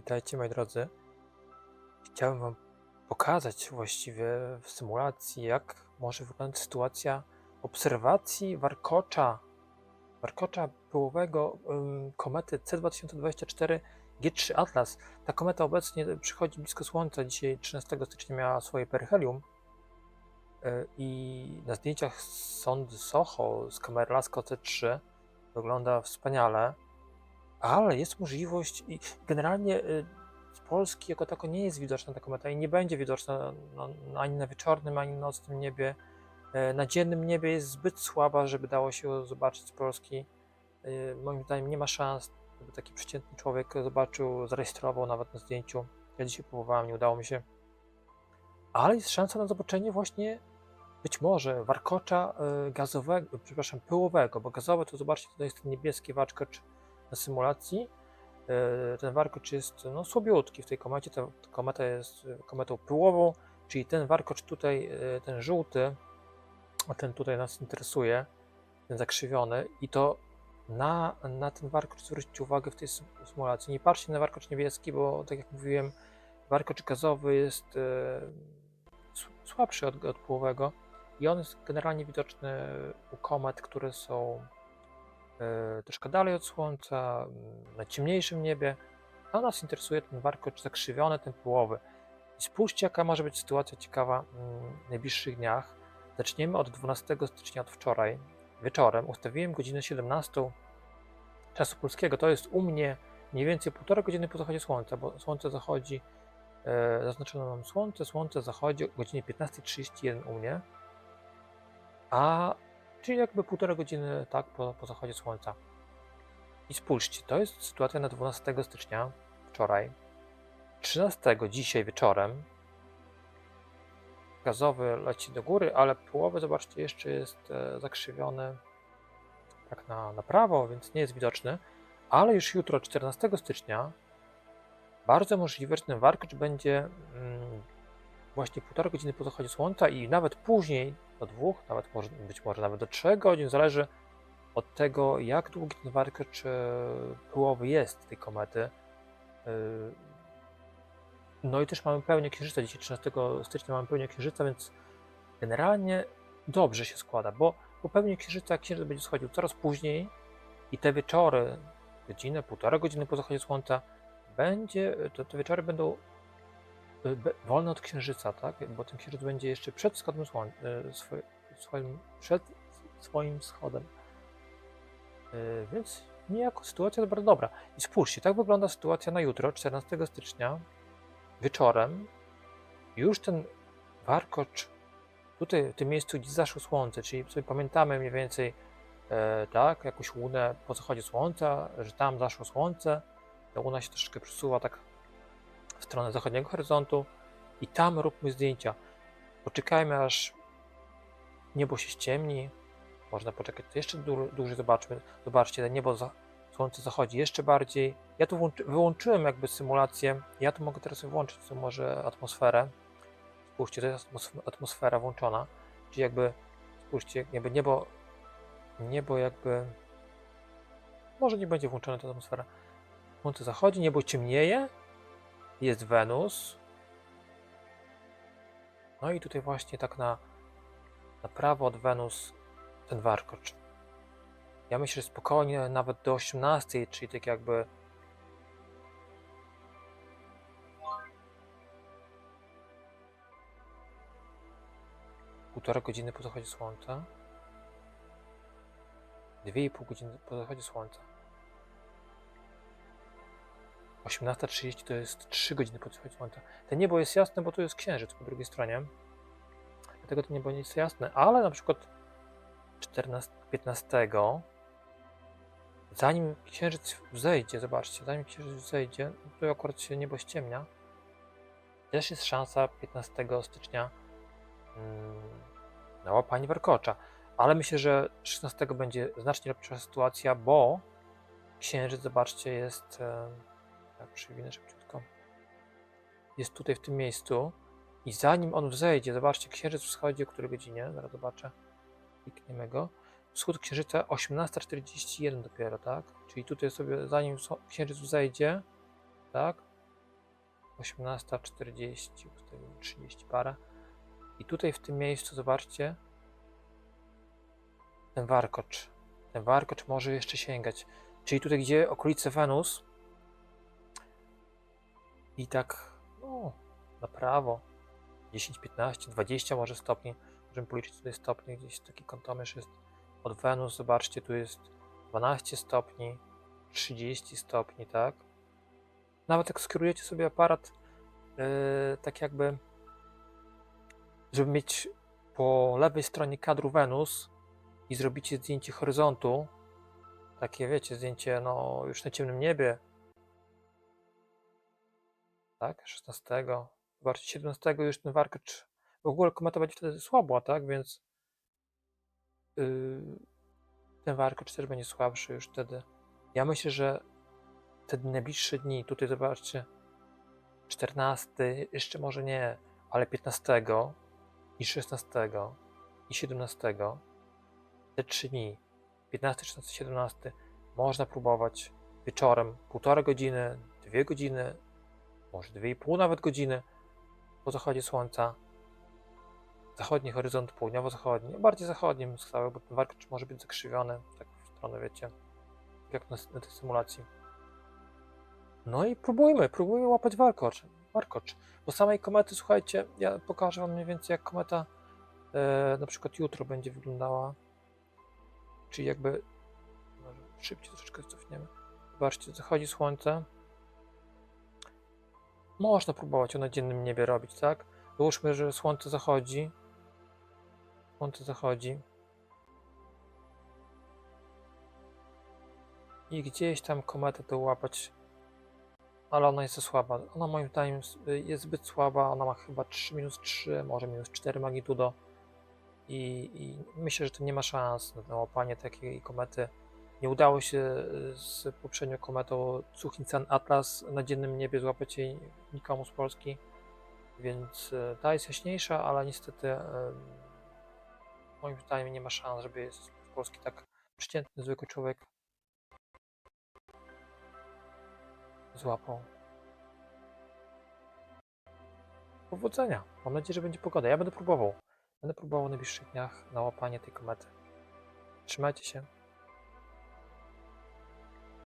Witajcie moi drodzy. Chciałem wam pokazać właściwie w symulacji, jak może wyglądać sytuacja obserwacji warkocza, warkocza pyłowego ym, komety C2024 G3 Atlas. Ta kometa obecnie przychodzi blisko Słońca. Dzisiaj 13 stycznia miała swoje peryhelium Yy, i na zdjęciach sondy Soho z kamery Lasko C3 wygląda wspaniale ale jest możliwość i generalnie y, z Polski jako tako nie jest widoczna ta kometa i nie będzie widoczna no, ani na wieczornym, ani nocnym niebie. E, Na dziennym niebie jest zbyt słaba, żeby dało się zobaczyć z Polski. E, Moim zdaniem nie ma szans, żeby taki przeciętny człowiek zobaczył, zarejestrował nawet na zdjęciu. Ja dzisiaj próbowałem, nie udało mi się. Ale jest szansa na zobaczenie właśnie być może warkocza gazowego, przepraszam, pyłowego, bo gazowe to zobaczcie, to jest ten niebieski warkocz na symulacji. E, Ten warkocz jest no, słabiutki w tej komecie. Ta ta kometa jest e, kometą pyłową, czyli ten warkocz tutaj, e, ten żółty, ten tutaj nas interesuje, ten zakrzywiony i to na, na ten warkocz zwróćcie uwagę w tej sym- symulacji. Nie patrzcie na warkocz niebieski, bo tak jak mówiłem, warkocz gazowy jest e, słabszy od, od pyłowego i on jest generalnie widoczny u komet, które są troszkę dalej od Słońca, m, na ciemniejszym niebie, a nas interesuje ten warkocz zakrzywiony, ten pyłowy. I spójrzcie, jaka może być sytuacja ciekawa mm, w najbliższych dniach. Zaczniemy od 12 stycznia, od wczoraj, wieczorem. Ustawiłem godzinę 17 czasu polskiego. To jest u mnie mniej więcej półtora godziny po zachodzie słońca, bo słońce zachodzi, e, zaznaczono słońce, słońce zachodzi o godzinie 15.31 u mnie, a czyli jakby półtora godziny tak po, po zachodzie słońca. I spójrzcie, to jest sytuacja na 12 stycznia, wczoraj. 13 dzisiaj wieczorem. Gazowy leci do góry, ale połowy, zobaczcie, jeszcze jest e, zakrzywiony tak na, na prawo, więc nie jest widoczny. Ale już jutro, 14 stycznia, bardzo możliwe, że ten warkocz będzie mm, właśnie półtora godziny po zachodzie słońca i nawet później, do dwóch, nawet może, być może nawet do trzech godzin, zależy od tego, jak długi ten warkocz pyłowy jest tej komety. E, No i też mamy pełnię księżyca. Dzisiaj 13 stycznia mamy pełnię księżyca, więc generalnie dobrze się składa, bo po pełni księżyca księżyc będzie schodził coraz później i te wieczory, godzinę, półtora godziny po zachodzie słońca, będzie, to te wieczory będą wolne od księżyca, tak? Bo ten księżyc będzie jeszcze przed wschodem słońca, swoim, przed swoim wschodem. Y, Więc niejako sytuacja jest bardzo dobra. I spójrzcie, tak wygląda sytuacja na jutro, 14 stycznia, wieczorem. Już ten warkocz tutaj, w tym miejscu, gdzie zaszło słońce, czyli sobie pamiętamy mniej więcej, e, tak, jakąś łunę po zachodzie słońca, że tam zaszło słońce, ta łuna się troszeczkę przesuwa tak stronę zachodniego horyzontu i tam róbmy zdjęcia. Poczekajmy aż niebo się ściemni, można poczekać jeszcze dłu- dłużej, zobaczmy, zobaczcie, niebo, za, słońce zachodzi jeszcze bardziej. Ja tu wyłączyłem jakby symulację, ja tu mogę teraz włączyć co może atmosferę. Spójrzcie, to jest atmos- atmosfera włączona, czyli jakby, spójrzcie, jakby niebo, niebo jakby, może nie będzie włączona ta atmosfera. Słońce zachodzi, niebo ciemnieje, jest Wenus. No i tutaj właśnie tak na, na prawo od Wenus ten warkocz. Ja myślę, że spokojnie nawet do 18, czyli tak jakby półtora godziny po zachodzie słońca. Dwie i pół godziny po zachodzie słońca. 18.30 to jest 3 godziny po zachodzie słońca. To niebo jest jasne, bo tu jest księżyc po drugiej stronie. Dlatego to niebo nie jest jasne, ale na przykład 14, 15, zanim księżyc wzejdzie, zobaczcie, zanim księżyc wzejdzie, tu akurat się niebo ściemnia, też jest szansa 15 stycznia mm, na łapanie warkocza. Ale myślę, że 16 będzie znacznie lepsza sytuacja, bo księżyc, zobaczcie, jest. Ja przywinę szybciutko. Jest tutaj w tym miejscu. I zanim on wzejdzie, zobaczcie, księżyc wschodzi o której godzinie? Zaraz zobaczę. Klikniemy go. Wschód księżyca 18.41 dopiero, tak? Czyli tutaj sobie, zanim księżyc wzejdzie, tak? 18.40, ustawimy 30 parę. I tutaj w tym miejscu, zobaczcie, ten warkocz. Ten warkocz może jeszcze sięgać. Czyli tutaj, gdzie okolice Wenus i tak, no, na prawo, 10, 15, 20 może stopni. Możemy policzyć tutaj stopnie, gdzieś taki kątomierz jest od Wenus. Zobaczcie, tu jest 12 stopni, 30 stopni, tak? Nawet jak skierujecie sobie aparat, yy, tak jakby, żeby mieć po lewej stronie kadru Wenus i zrobicie zdjęcie horyzontu, takie wiecie, zdjęcie no już na ciemnym niebie, tak, 16, zobaczcie, 17 już ten warkocz, w ogóle kometa będzie wtedy słabła, tak, więc yy, ten warkocz też będzie słabszy już wtedy. Ja myślę, że te najbliższe dni, tutaj zobaczcie, 14, jeszcze może nie, ale 15 i 16 i 17, te trzy dni, 15, 16, 17, można próbować wieczorem półtora godziny, dwie godziny, może 2,5 nawet godziny po zachodzie słońca. Zachodni horyzont południowo-zachodni, bardziej zachodni bym wskazał, bo ten warkocz może być zakrzywiony, tak w stronę wiecie, jak na, na tej symulacji. No i próbujmy, próbujmy łapać warkocz. warkocz. Bo samej komety, słuchajcie, ja pokażę wam mniej więcej jak kometa e, na przykład jutro będzie wyglądała. Czyli jakby, może szybciej troszeczkę cofniemy. Zobaczcie, zachodzi słońce. Można próbować ją na dziennym niebie robić, tak? Załóżmy, że słońce zachodzi. Słońce zachodzi. I gdzieś tam kometę to łapać. Ale ona jest za słaba. Ona moim zdaniem jest zbyt słaba. Ona ma chyba 3 minus 3, może minus 4 magnitudo. I, I myślę, że to nie ma szans na łapanie takiej komety. Nie udało się y, z poprzednią kometą Tsuchin-san Atlas na dziennym niebie złapać jej nikomu z Polski. Więc y, ta jest jaśniejsza, ale niestety y, moim zdaniem nie ma szans, żeby z Polski tak przeciętny, zwykły człowiek złapał. Powodzenia. Mam nadzieję, że będzie pogoda. Ja będę próbował. Będę próbował w najbliższych dniach na łapanie tej komety. Trzymajcie się.